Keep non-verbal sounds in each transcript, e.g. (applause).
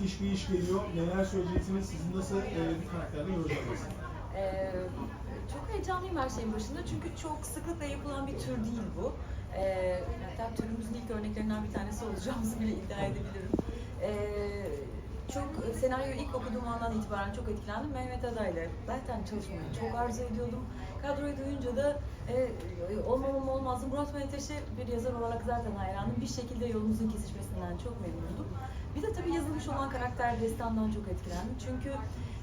müthiş bir iş geliyor. Neler söyleyeceksiniz? Sizin nasıl e, bir karakterden yorumladınız? Ee, çok heyecanlıyım her şeyin başında çünkü çok sıklıkla yapılan bir tür değil bu. Ee, hatta türümüzün ilk örneklerinden bir tanesi olacağımızı bile iddia edebilirim. Senaryoyu ilk okuduğum andan itibaren çok etkilendim. Mehmet Aday'la zaten çalışmayı çok arzu ediyordum. Kadroyu duyunca da e, olmamam olmazdı. Murat Menteş'e bir yazar olarak zaten hayranım. Bir şekilde yolumuzun kesişmesinden çok memnundum. Bir de tabii yazılmış olan karakter destandan çok etkilendim. Çünkü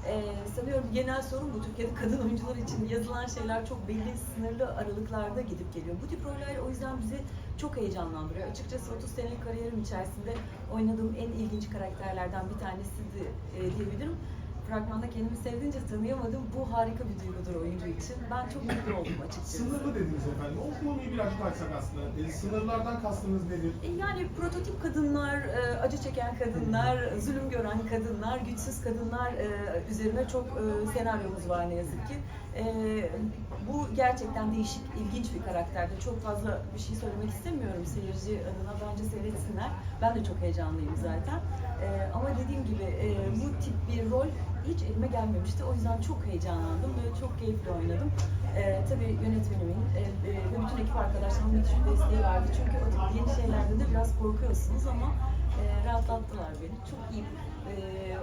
e, sanıyorum genel sorun bu. Türkiye'de kadın oyuncular için yazılan şeyler çok belli sınırlı aralıklarda gidip geliyor. Bu tip roller o yüzden bizi çok heyecanlandırıyor. Açıkçası 30 senelik kariyerim içerisinde oynadığım en ilginç karakterlerden bir tanesiydi e, diyebilirim. Fragmanda kendimi sevdiğince tanıyamadım. Bu harika bir duygudur oyuncu için. Ben çok mutlu oldum açıkçası. Sınırlı dediniz efendim. O konuyu birazcık açsak aslında. E, sınırlardan kastınız nedir? E, Yani prototip kadınlar, e, acı çeken kadınlar, zulüm gören kadınlar, güçsüz kadınlar e, üzerine çok e, senaryomuz var ne yazık ki. E, Bu gerçekten değişik, ilginç bir karakterde. Çok fazla bir şey söylemek istemiyorum seyirci adına. Bence seyretsinler. Ben de çok heyecanlıyım zaten. E, Ama dediğim gibi e, bu tip bir rol hiç elime gelmemişti. O yüzden çok heyecanlandım ve çok keyifli oynadım. E, tabii yönetmenimin e, e, ve bütün ekip arkadaşlarımın müthiş bir desteği vardı. Çünkü o tip yeni şeylerde de biraz korkuyorsunuz ama e, rahatlattılar beni. Çok iyi e,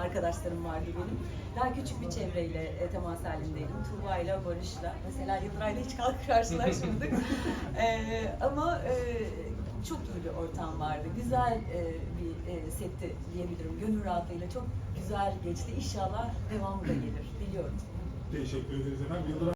arkadaşlarım vardı benim. Daha küçük bir çevreyle e, temas halindeydim. Tuğba'yla, Barış'la. Mesela Yıldıray'la hiç kalk (laughs) karşılaşmadık. E, ama e, çok iyi bir ortam vardı. Güzel e, bir e, setti diyebilirim. Gönül rahatlığıyla çok güzel geçti. İnşallah devamı da gelir. Biliyorum. Teşekkür ederiz efendim. Yıldıray